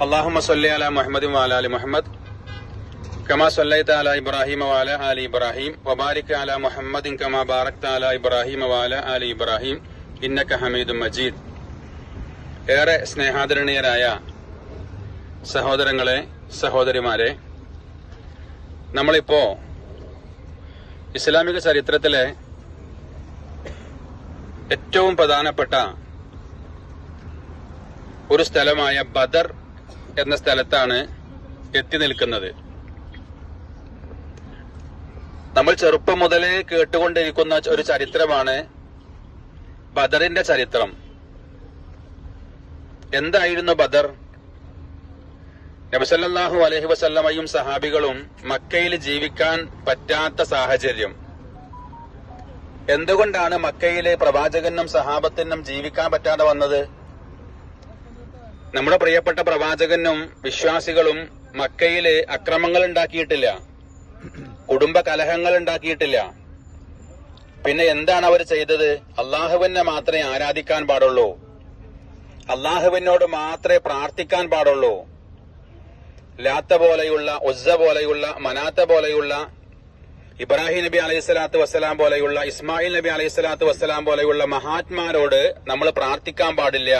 اللهم صل على محمد وعلى ال محمد كما صليت على ابراهيم وعلى ال ابراهيم وبارك على محمد كما باركت على ابراهيم وعلى ال ابراهيم انك حميد مجيد ഏറെ സ്നേഹാദരണീയരായ സഹോദരങ്ങളെ സഹോദരിമാരെ നമ്മളിപ്പോ ഇസ്ലാമിക ചരിത്രത്തിലെ ഏറ്റവും പ്രധാനപ്പെട്ട ഒരു സ്ഥലമായ ബദർ എന്ന സ്ഥലത്താണ് എത്തി നിൽക്കുന്നത്. നമ്മൾ ചെറുപ്പം മുതലേ കേട്ടുകൊണ്ടിരിക്കുന്ന ഒരു ചരിത്രമാണ് ബദറിന്റെ ചരിത്രം. എന്തായിരുന്നു ബദർ? നബിസല്ലാഹു അലഹി വസല്ലമയും സഹാബികളും മക്കയിൽ ജീവിക്കാൻ പറ്റാത്ത സാഹചര്യം. എന്തുകൊണ്ടാണ് മക്കയിലെ പ്രവാചകനും സഹാബത്തിനും ജീവിക്കാൻ പറ്റാതെ വന്നത്? നമ്മുടെ പ്രിയപ്പെട്ട പ്രവാചകനും വിശ്വാസികളും മക്കയിൽ അക്രമങ്ങൾ ഉണ്ടാക്കിയിട്ടില്ല. കുടുംബ കലഹങ്ങൾ ഉണ്ടാക്കിയിട്ടില്ല. പിന്നെ എന്താണ് അവർ ചെയ്തത്? അള്ളാഹുവിനെ മാത്രമേ ആരാധിക്കാൻ പാടുള്ളൂ. അള്ളാഹുവിനോട് മാത്രമേ പ്രാർത്ഥിക്കാൻ പാടുള്ളൂ. ലാത്ത പോലെയുള്ള ഉസ്സ പോലെയുള്ള മനാത്ത പോലെയുള്ള ഇബ്രാഹിം നബി അലൈഹി സ്വലാത്തു വസ്സലാം പോലെയുള്ള ഇസ്മായിൽ നബി അലൈഹി സ്വലാത്തു വസ്സലാം പോലെയുള്ള മഹാത്മാരോട് നമ്മൾ പ്രാർത്ഥിക്കാൻ പാടില്ല.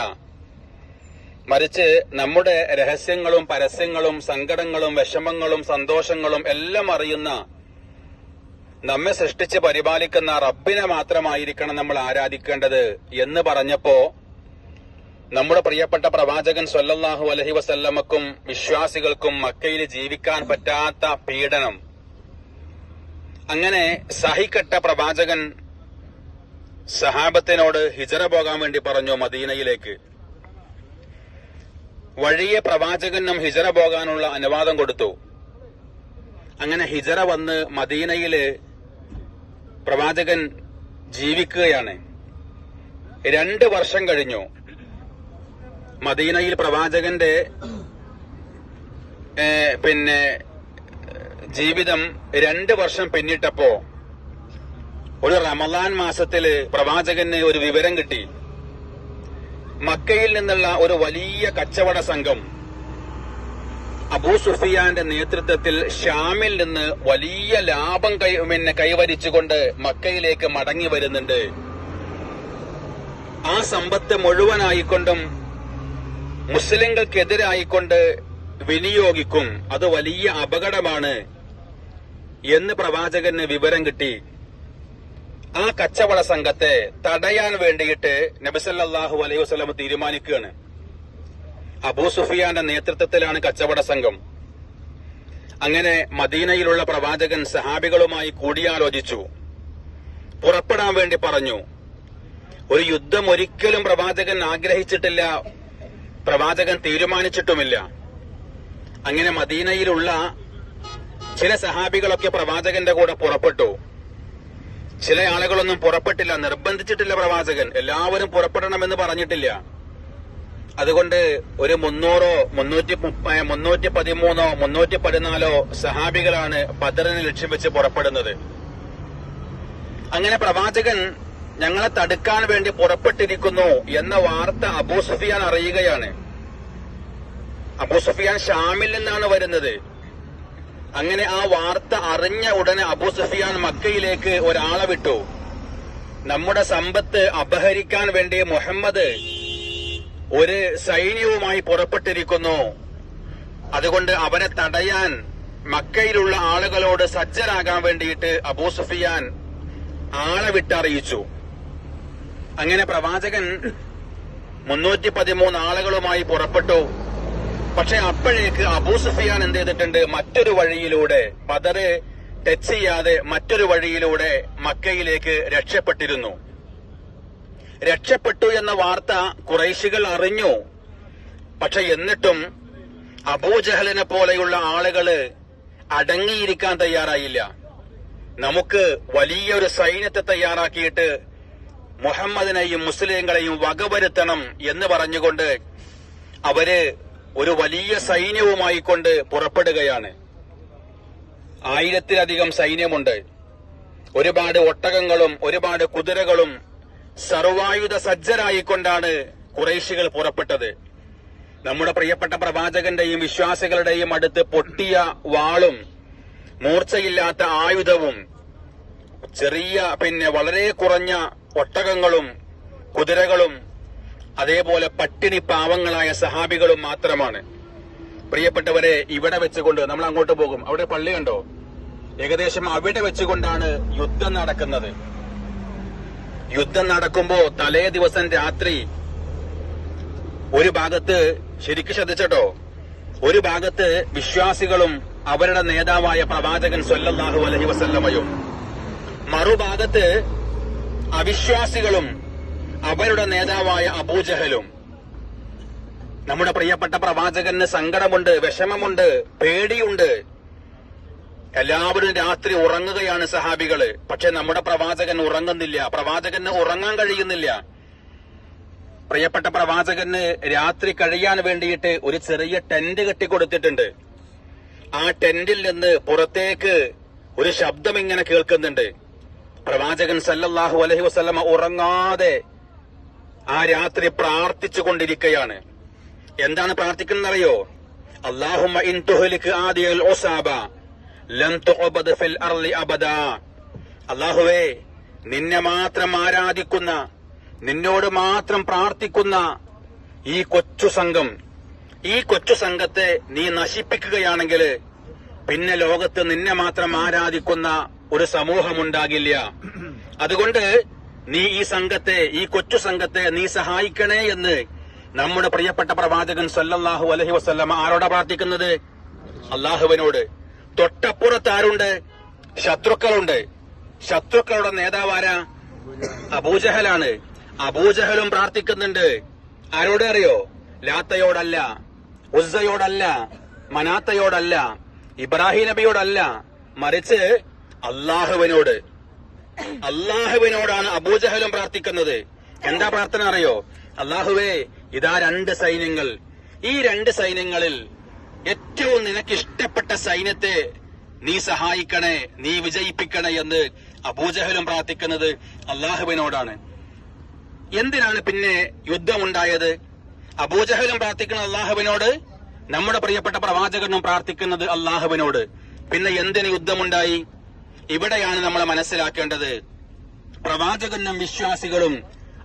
മറിച്ച് നമ്മുടെ രഹസ്യങ്ങളും പരസ്യങ്ങളും സങ്കടങ്ങളും വിഷമങ്ങളും സന്തോഷങ്ങളും എല്ലാം അറിയുന്ന നമ്മെ സൃഷ്ടിച്ച് പരിപാലിക്കുന്ന റബ്ബിനെ മാത്രമായിരിക്കണം നമ്മൾ ആരാധിക്കേണ്ടത് എന്ന് പറഞ്ഞപ്പോ നമ്മുടെ പ്രിയപ്പെട്ട പ്രവാചകൻ സൊല്ലാഹു അലഹി വസല്ലമക്കും വിശ്വാസികൾക്കും മക്കയിൽ ജീവിക്കാൻ പറ്റാത്ത പീഡനം. അങ്ങനെ സഹിക്കട്ട പ്രവാചകൻ സഹാബത്തിനോട് ഹിജറ പോകാൻ വേണ്ടി പറഞ്ഞു മദീനയിലേക്ക്. വഴിയെ പ്രവാചകൻ പ്രവാചകനും ഹിജറ പോകാനുള്ള അനുവാദം കൊടുത്തു. അങ്ങനെ ഹിജറ വന്ന് മദീനയിൽ പ്രവാചകൻ ജീവിക്കുകയാണ്. രണ്ട് വർഷം കഴിഞ്ഞു. മദീനയിൽ പ്രവാചകന്റെ പിന്നെ ജീവിതം രണ്ട് വർഷം പിന്നിട്ടപ്പോ ഒരു റമലാൻ മാസത്തിൽ പ്രവാചകന് ഒരു വിവരം കിട്ടി. മക്കയിൽ നിന്നുള്ള ഒരു വലിയ കച്ചവട സംഘം അബൂ സുഫിയാന്റെ നേതൃത്വത്തിൽ ഷാമിൽ നിന്ന് വലിയ ലാഭം കൈ പിന്നെ കൈവരിച്ചുകൊണ്ട് മക്കയിലേക്ക് മടങ്ങി വരുന്നുണ്ട്. ആ സമ്പത്ത് മുഴുവനായിക്കൊണ്ടും മുസ്ലിങ്ങൾക്കെതിരായിക്കൊണ്ട് വിനിയോഗിക്കും. അത് വലിയ അപകടമാണ് എന്ന് പ്രവാചകന് വിവരം കിട്ടി. ആ കച്ചവട സംഘത്തെ തടയാൻ വേണ്ടിയിട്ട് നബിസല്ലാഹു അലൈഹി വസ്ലം തീരുമാനിക്കുകയാണ്. അബൂ സുഫിയാന്റെ നേതൃത്വത്തിലാണ് കച്ചവട സംഘം. അങ്ങനെ മദീനയിലുള്ള പ്രവാചകൻ സഹാബികളുമായി കൂടിയാലോചിച്ചു. പുറപ്പെടാൻ വേണ്ടി പറഞ്ഞു. ഒരു യുദ്ധം ഒരിക്കലും പ്രവാചകൻ ആഗ്രഹിച്ചിട്ടില്ല. പ്രവാചകൻ തീരുമാനിച്ചിട്ടുമില്ല. അങ്ങനെ മദീനയിലുള്ള ചില സഹാബികളൊക്കെ പ്രവാചകന്റെ കൂടെ പുറപ്പെട്ടു. ചില ആളുകളൊന്നും പുറപ്പെട്ടില്ല നിർബന്ധിച്ചിട്ടില്ല പ്രവാചകൻ. എല്ലാവരും പുറപ്പെടണമെന്ന് പറഞ്ഞിട്ടില്ല. അതുകൊണ്ട് ഒരു മുന്നൂറോ മുന്നൂറ്റി മുന്നൂറ്റി പതിമൂന്നോ മുന്നൂറ്റി പതിനാലോ സഹാബികളാണ് ബദറിനെ ലക്ഷ്യം വെച്ച് പുറപ്പെടുന്നത്. അങ്ങനെ പ്രവാചകൻ ഞങ്ങളെ തടുക്കാൻ വേണ്ടി പുറപ്പെട്ടിരിക്കുന്നു എന്ന വാർത്ത അബൂ സുഫിയാൻ അറിയുകയാണ്. അബൂ സുഫിയാൻ ഷാമിൽ നിന്നാണ് വരുന്നത്. അങ്ങനെ ആ വാർത്ത അറിഞ്ഞ ഉടനെ അബൂ സുഫിയാൻ മക്കയിലേക്ക് ഒരാളെ വിട്ടു. നമ്മുടെ സമ്പത്ത് അപഹരിക്കാൻ വേണ്ടി മുഹമ്മദ് ഒരു സൈന്യവുമായി പുറപ്പെട്ടിരിക്കുന്നു. അതുകൊണ്ട് അവനെ തടയാൻ മക്കയിലുള്ള ആളുകളോട് സജ്ജരാകാൻ വേണ്ടിയിട്ട് അബൂ സുഫിയാൻ ആളെ വിട്ടറിയിച്ചു. അങ്ങനെ പ്രവാചകൻ മുന്നൂറ്റി പതിമൂന്ന് ആളുകളുമായി പുറപ്പെട്ടു. പക്ഷെ അപ്പോഴേക്ക് അബൂ സുഫിയാൻ എന്ത് ചെയ്തിട്ടുണ്ട്? മറ്റൊരു വഴിയിലൂടെ ബദറ് ടച്ച് ചെയ്യാതെ മറ്റൊരു വഴിയിലൂടെ മക്കയിലേക്ക് രക്ഷപ്പെട്ടിരുന്നു. രക്ഷപ്പെട്ടു എന്ന വാർത്ത കുറൈശികൾ അറിഞ്ഞു. പക്ഷെ എന്നിട്ടും അബൂജഹലിനെ പോലെയുള്ള ആളുകൾ അടങ്ങിയിരിക്കാൻ തയ്യാറായില്ല. നമുക്ക് വലിയൊരു സൈന്യത്തെ തയ്യാറാക്കിയിട്ട് മുഹമ്മദിനെയും മുസ്ലിങ്ങളെയും വകവരുത്തണം എന്ന് പറഞ്ഞുകൊണ്ട് അവർ ഒരു വലിയ സൈന്യവുമായി കൊണ്ട് പുറപ്പെടുകയാണ്. ആയിരത്തിലധികം സൈന്യമുണ്ട്. ഒരുപാട് ഒട്ടകങ്ങളും ഒരുപാട് കുതിരകളും സർവായുധ സജ്ജരായിക്കൊണ്ടാണ് കുറേശികൾ പുറപ്പെട്ടത്. നമ്മുടെ പ്രിയപ്പെട്ട പ്രവാചകന്റെയും വിശ്വാസികളുടെയും അടുത്ത് പൊട്ടിയ വാളും മൂർച്ചയില്ലാത്ത ആയുധവും ചെറിയ പിന്നെ വളരെ കുറഞ്ഞ ഒട്ടകങ്ങളും കുതിരകളും അതേപോലെ പട്ടിണി പാവങ്ങളായ സഹാബികളും മാത്രമാണ്. പ്രിയപ്പെട്ടവരെ ഇവിടെ വെച്ചുകൊണ്ട് നമ്മൾ അങ്ങോട്ട് പോകും. അവിടെ പള്ളിയുണ്ടോ ഏകദേശം അവിടെ വെച്ചുകൊണ്ടാണ് യുദ്ധം നടക്കുന്നത്. യുദ്ധം നടക്കുമ്പോ തലേ ദിവസം രാത്രി ഒരു ഭാഗത്ത് ശരിക്ക് ശ്രദ്ധിച്ചട്ടോ ഒരു ഭാഗത്ത് വിശ്വാസികളും അവരുടെ നേതാവായ പ്രവാചകൻ സ്വല്ലാഹു അലഹി വസല്ലമയും മറുഭാഗത്ത് അവിശ്വാസികളും അവരുടെ നേതാവായ അബൂജഹലും. നമ്മുടെ പ്രിയപ്പെട്ട പ്രവാചകന് സങ്കടമുണ്ട് വിഷമമുണ്ട് പേടിയുണ്ട്. എല്ലാവരും രാത്രി ഉറങ്ങുകയാണ് സഹാബികൾ. പക്ഷെ നമ്മുടെ പ്രവാചകൻ ഉറങ്ങുന്നില്ല. പ്രവാചകന് ഉറങ്ങാൻ കഴിയുന്നില്ല. പ്രിയപ്പെട്ട പ്രവാചകന് രാത്രി കഴിയാൻ വേണ്ടിയിട്ട് ഒരു ചെറിയ ടെന്റ് കെട്ടിക്കൊടുത്തിട്ടുണ്ട്. ആ ടെന്റിൽ നിന്ന് പുറത്തേക്ക് ഒരു ശബ്ദം ഇങ്ങനെ കേൾക്കുന്നുണ്ട്. പ്രവാചകൻ സല്ലല്ലാഹു അലഹി വസ്ലമ ഉറങ്ങാതെ ആ രാത്രി പ്രാർത്ഥിച്ചു കൊണ്ടിരിക്കുകയാണ് എന്താണ് പ്രാർത്ഥിക്കുന്നറിയോ അള്ളാഹുമ്മ ഇൻ ആദിയൽ ലം ഫിൽ അർളി അബദ. അള്ളാഹുവേ നിന്നെ മാത്രം ആരാധിക്കുന്ന നിന്നോട് മാത്രം പ്രാർത്ഥിക്കുന്ന ഈ കൊച്ചു സംഘം ഈ കൊച്ചു സംഘത്തെ നീ നശിപ്പിക്കുകയാണെങ്കിൽ പിന്നെ ലോകത്ത് നിന്നെ മാത്രം ആരാധിക്കുന്ന ഒരു സമൂഹമുണ്ടാകില്ല. അതുകൊണ്ട് നീ ഈ സംഘത്തെ ഈ കൊച്ചു സംഘത്തെ നീ സഹായിക്കണേ എന്ന് നമ്മുടെ പ്രിയപ്പെട്ട പ്രവാചകൻ സല്ലല്ലാഹു അലഹി വസല്ലമ ആരോടാ പ്രാർത്ഥിക്കുന്നത്? അള്ളാഹുവിനോട്. തൊട്ടപ്പുറത്ത് ആരുണ്ട്? ശത്രുക്കളുണ്ട്. ശത്രുക്കളുടെ നേതാവാരാ? അബൂജഹലാണ്. അബൂജഹലും പ്രാർത്ഥിക്കുന്നുണ്ട്. ആരോട് അറിയോ? ലാത്തയോടല്ല ഉസ്സയോടല്ല മനാത്തയോടല്ല ഇബ്രാഹിം നബിയോടല്ല മറിച്ച് അള്ളാഹുവിനോട്. അള്ളാഹുവിനോടാണ് അബൂജഹലും പ്രാർത്ഥിക്കുന്നത്. എന്താ പ്രാർത്ഥന അറിയോ? അള്ളാഹുവേ ഇതാ രണ്ട് സൈന്യങ്ങൾ. ഈ രണ്ട് സൈന്യങ്ങളിൽ ഏറ്റവും നിനക്ക് ഇഷ്ടപ്പെട്ട സൈന്യത്തെ നീ സഹായിക്കണേ നീ വിജയിപ്പിക്കണേ എന്ന് അബൂജഹലും പ്രാർത്ഥിക്കുന്നത് അള്ളാഹുവിനോടാണ്. എന്തിനാണ് പിന്നെ യുദ്ധമുണ്ടായത്? അബൂജഹലും പ്രാർത്ഥിക്കുന്ന അള്ളാഹുവിനോട് നമ്മുടെ പ്രിയപ്പെട്ട പ്രവാചകനും പ്രാർത്ഥിക്കുന്നത് അള്ളാഹുവിനോട്. പിന്നെ എന്തിന് യുദ്ധമുണ്ടായി? ഇവിടെയാണ് നമ്മൾ മനസ്സിലാക്കേണ്ടത്. പ്രവാചകനും വിശ്വാസികളും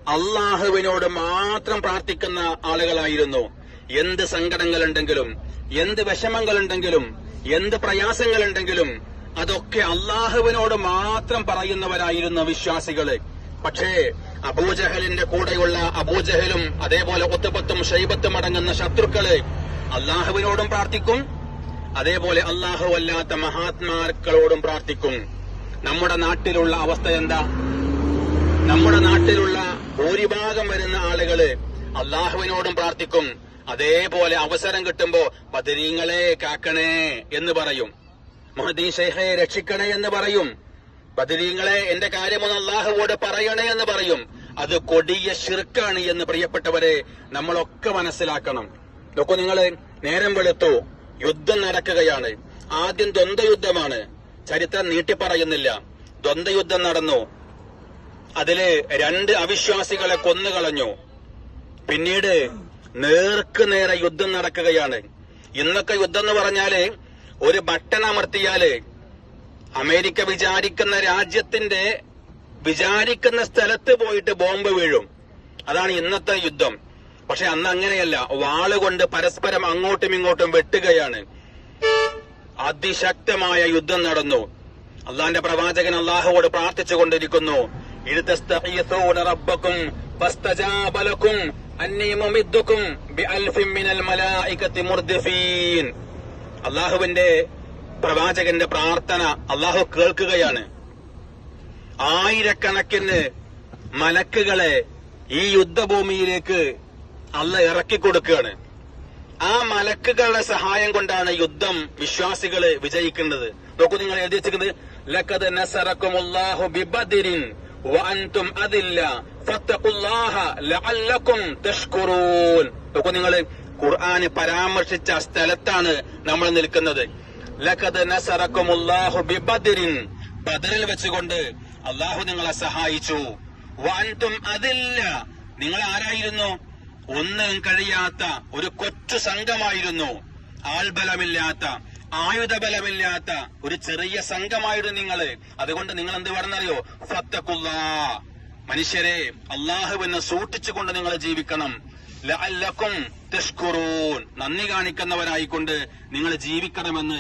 അള്ളാഹുവിനോട് മാത്രം പ്രാർത്ഥിക്കുന്ന ആളുകളായിരുന്നു. എന്ത് സങ്കടങ്ങളുണ്ടെങ്കിലും എന്ത് വിഷമങ്ങളുണ്ടെങ്കിലും എന്ത് പ്രയാസങ്ങളുണ്ടെങ്കിലും അതൊക്കെ അള്ളാഹുവിനോട് മാത്രം പറയുന്നവരായിരുന്നു വിശ്വാസികൾ. പക്ഷേ അബൂജഹലിന്റെ കൂടെയുള്ള അബൂജഹലും അതേപോലെ ഒത്തുപത്തും ഷൈബത്തും അടങ്ങുന്ന ശത്രുക്കൾ അള്ളാഹുവിനോടും പ്രാർത്ഥിക്കും അതേപോലെ അള്ളാഹു അല്ലാത്ത മഹാത്മാക്കളോടും പ്രാർത്ഥിക്കും. നമ്മുടെ നാട്ടിലുള്ള അവസ്ഥ എന്താ? നമ്മുടെ നാട്ടിലുള്ള ഭൂരിഭാഗം വരുന്ന ആളുകൾ അള്ളാഹുവിനോടും പ്രാർത്ഥിക്കും. അതേപോലെ അവസരം കിട്ടുമ്പോ ബദരീങ്ങളെ കാക്കണേ എന്ന് പറയും. മഹദീ രക്ഷിക്കണേ എന്ന് പറയും. ബദരീങ്ങളെ എന്റെ കാര്യമൊന്ന് അള്ളാഹുവോട് പറയണേ എന്ന് പറയും. അത് കൊടിയ ശിർക്കാണ് എന്ന് പ്രിയപ്പെട്ടവരെ നമ്മളൊക്കെ മനസ്സിലാക്കണം. നോക്കൂ നിങ്ങൾ നേരം വെളുത്തു. യുദ്ധം നടക്കുകയാണ്. ആദ്യം ദ്വന്ദ്വയുദ്ധമാണ്. ചരിത്രം നീട്ടി പറയുന്നില്ല ദ്വന്ദ്വയുദ്ധം നടന്നു. അതിൽ രണ്ട് അവിശ്വാസികളെ കൊന്നുകളഞ്ഞു. പിന്നീട് നേർക്ക് നേരെ യുദ്ധം നടക്കുകയാണ്. ഇന്നൊക്കെ യുദ്ധം എന്ന് പറഞ്ഞാൽ ഒരു ബട്ടൺ അമർത്തിയാൽ അമേരിക്ക വിചാരിക്കുന്ന രാജ്യത്തിന്റെ വിചാരിക്കുന്ന സ്ഥലത്ത് പോയിട്ട് ബോംബ് വീഴും. അതാണ് ഇന്നത്തെ യുദ്ധം. പക്ഷെ അന്ന് അങ്ങനെയല്ല വാളുകൊണ്ട് പരസ്പരം അങ്ങോട്ടും ഇങ്ങോട്ടും വെട്ടുകയാണ്. അതിശക്തമായ യുദ്ധം നടന്നു. അള്ളാന്റെ പ്രവാചകൻ അള്ളാഹുവോട് പ്രാർത്ഥിച്ചു കൊണ്ടിരിക്കുന്നു. അള്ളാഹുവിന്റെ പ്രവാചകന്റെ പ്രാർത്ഥന അള്ളാഹു കേൾക്കുകയാണ്. ആയിരക്കണക്കിന് മലക്കുകളെ ഈ യുദ്ധഭൂമിയിലേക്ക് അല്ല ഇറക്കി കൊടുക്കുകയാണ്. ആ മലക്കുകളുടെ സഹായം കൊണ്ടാണ് യുദ്ധം വിശ്വാസികൾ വിജയിക്കുന്നത്. നോക്കൂ നിങ്ങൾ എഴുതി ലഖദ് നസറക്കുമുല്ലാഹു ബിബദിരിൻ അതില്ല. നോക്കൂ നിങ്ങൾ ഖുർആൻ പരാമർശിച്ച സ്ഥലത്താണ് നമ്മൾ നിൽക്കുന്നത്. ലഖദ് നസറക്കുമുല്ലാഹു ബിബദിരിൻ. ബദറിൽ വെച്ചുകൊണ്ട് അള്ളാഹു നിങ്ങളെ സഹായിച്ചു. വഅൻതും അതില്ല. നിങ്ങൾ ആരായിരുന്നു? ഒന്നും കഴിയാത്ത ഒരു കൊച്ചു സംഘമായിരുന്നു. ആൾബലമില്ലാത്ത ആയുധബലമില്ലാത്ത ഒരു ചെറിയ സംഘമായിരുന്നു നിങ്ങൾ. അതുകൊണ്ട് നിങ്ങൾ എന്ത് പറഞ്ഞറിയോ ഫത്തക്കുള്ള മനുഷ്യരെ അള്ളാഹുവിനെ സൂക്ഷിച്ചുകൊണ്ട് നിങ്ങൾ ജീവിക്കണം. ലഅല്ലക്കും നന്ദി കാണിക്കുന്നവരായിക്കൊണ്ട് നിങ്ങൾ ജീവിക്കണമെന്ന്